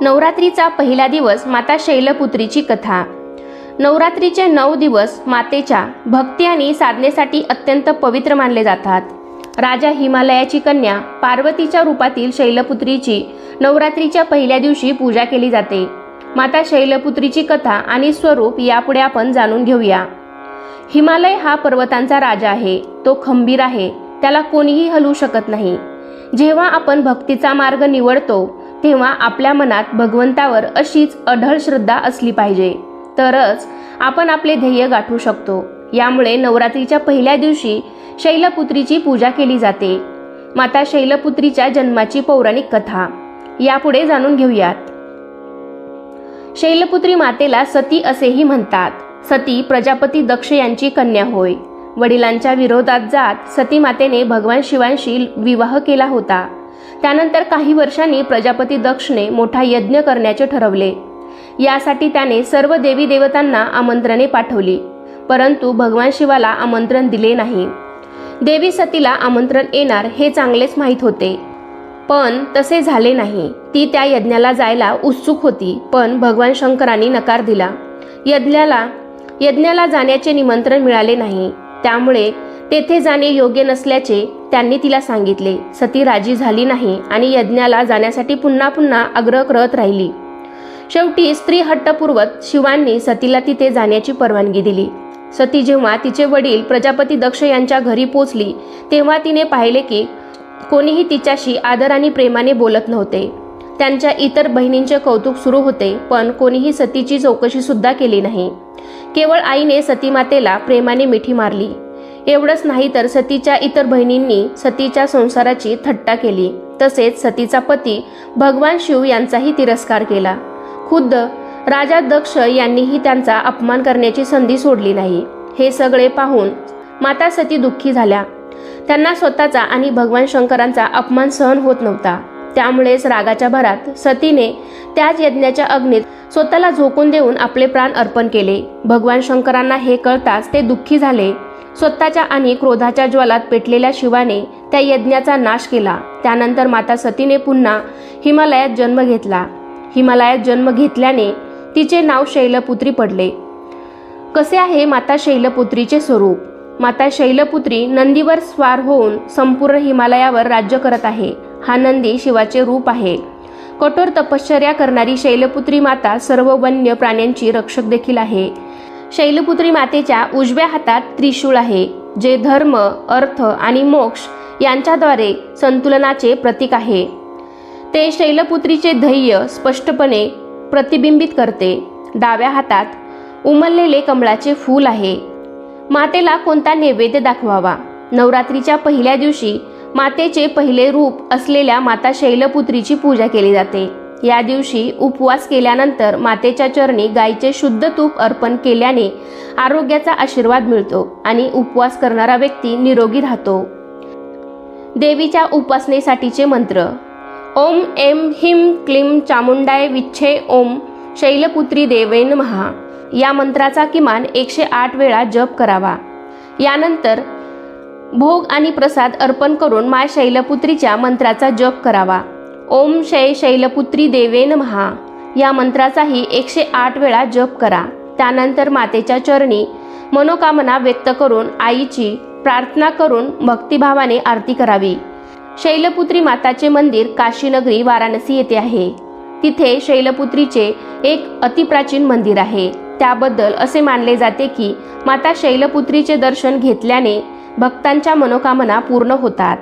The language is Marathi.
नवरात्रीचा पहिला दिवस माता शैलपुत्रीची कथा. नवरात्रीचे नऊ दिवस मातेच्या भक्ती आणि साधनेसाठी अत्यंत पवित्र मानले जातात. राजा हिमालयाची कन्या पार्वतीच्या रूपातील शैलपुत्रीची नवरात्रीच्या पहिल्या दिवशी पूजा केली जाते. माता शैलपुत्रीची कथा आणि स्वरूप यापुढे आपण जाणून घेऊया. हिमालय हा पर्वतांचा राजा आहे. तो खंबीर आहे. त्याला कोणीही हलवू शकत नाही. जेव्हा आपण भक्तीचा मार्ग निवडतो तेव्हा आपल्या मनात भगवंतावर अशीच अढळ श्रद्धा असली पाहिजे. तरच आपण आपले ध्येय गाठू शकतो. यामुळे नवरात्रीच्या पहिल्या दिवशी शैलपुत्रीची पूजा केली जाते. माता शैलपुत्रीच्या जन्माची पौराणिक कथा. यापुढे जाणून घेऊयात. शैलपुत्री मातेला सती असेही म्हणतात. सती प्रजापती दक्ष यांची कन्या होय. वडिलांच्या विरोधात जात सती मातेने भगवान शिवांशी विवाह केला होता. त्यानंतर काही वर्षांनी प्रजापती दक्षने मोठा यज्ञ करण्याचे ठरवले. यासाठी त्याने सर्व देवी देवतांना आमंत्रणे पाठवली परंतु भगवान शिवाला आमंत्रण दिले नाही. देवी सतीला आमंत्रण येणार हे चांगलेच माहीत होते. पण तसे झाले नाही. ती त्या यज्ञाला जायला उत्सुक होती पण भगवान शंकरांनी नकार दिला. यज्ञाला यज्ञाला जाण्याचे निमंत्रण मिळाले नाही. त्यामुळे तेथे जाणे योग्य नसल्याचे त्यांनी तिला सांगितले. सती राजी झाली नाही आणि यज्ञाला जाण्यासाठी पुन्हा पुन्हा आग्रह करत राहिली. शेवटी स्त्री हट्टपूर्वत शिवांनी सतीला तिथे जाण्याची परवानगी दिली. सती जेव्हा तिचे वडील प्रजापती दक्ष यांच्या घरी पोचली तेव्हा तिने पाहिले की कोणीही तिच्याशी आदर आणि प्रेमाने बोलत नव्हते. त्यांच्या इतर बहिणींचे कौतुक सुरू होते पण कोणीही सतीची चौकशी सुद्धा केली नाही. केवळ आईने सतीमातेला प्रेमाने मिठी मारली. एवढंच नाही तर सतीच्या इतर बहिणींनी सतीच्या संसाराची थट्टा केली. तसेच सतीचा पती भगवान शिव यांचाही तिरस्कार केला. खुद्द राजा दक्ष यांनीही त्यांचा अपमान करण्याची संधी सोडली नाही. हे सगळे पाहून माता सती दुःखी झाल्या. त्यांना स्वतःचा आणि भगवान शंकरांचा अपमान सहन होत नव्हता. त्यामुळेच रागाच्या भरात सतीने त्याच यज्ञाच्या अग्नीत स्वतःला झोकून देऊन आपले प्राण अर्पण केले. भगवान शंकरांना हे कळताच ते दुःखी झाले. स्वतःच्या आणि क्रोधाच्या ज्वालात पेटलेल्या शिवाने त्या यज्ञाचा नाश केला. त्यानंतर माता सतीने पुन्हा हिमालयात जन्म घेतला. हिमालयात जन्म घेतल्याने तिचे नाव शैलपुत्री पडले. कसे आहे माता शैलपुत्रीचे स्वरूप? माता शैलपुत्री नंदीवर स्वार होऊन संपूर्ण हिमालयावर राज्य करत आहे. हा नंदी शिवाचे रूप आहे. कठोर तपश्चर्या करणारी शैलपुत्री माता सर्व वन्य प्राण्यांची रक्षक देखील आहे. शैलपुत्री मातेच्या उजव्या हातात त्रिशूळ आहे जे धर्म अर्थ आणि मोक्ष यांच्याद्वारे संतुलनाचे प्रतीक आहे. ते शैलपुत्रीचे ध्येय स्पष्टपणे प्रतिबिंबित करते. डाव्या हातात उमललेले कमळाचे फूल आहे. मातेला कोणता नैवेद्य दाखवावा? नवरात्रीच्या पहिल्या दिवशी मातेचे पहिले रूप असलेल्या माता शैलपुत्रीची पूजा केली जाते. या दिवशी उपवास केल्यानंतर मातेच्या चरणी गायीचे शुद्ध तूप अर्पण केल्याने आरोग्याचा आशीर्वाद मिळतो आणि उपवास करणारा व्यक्ती निरोगी राहतो. देवीच्या उपासनेसाठीचे मंत्र ओम एम हिम क्लीम चामुंडाय विच्छे ओम शैलपुत्री देवेन महा या मंत्राचा किमान एकशे आठ वेळा जप करावा. यानंतर भोग आणि प्रसाद अर्पण करून माय शैलपुत्रीच्या मंत्राचा जप करावा. ओम शै शैलपुत्री देवेन महा या मंत्राचाही एकशे आठ वेळा जप करा. त्यानंतर मातेच्या चरणी मनोकामना व्यक्त करून आईची प्रार्थना करून भक्तिभावाने आरती करावी. शैलपुत्री माताचे मंदिर काशीनगरी वाराणसी येथे आहे. तिथे शैलपुत्रीचे एक अतिप्राचीन मंदिर आहे. त्याबद्दल असे मानले जाते की माता शैलपुत्रीचे दर्शन घेतल्याने भक्तांच्या मनोकामना पूर्ण होतात.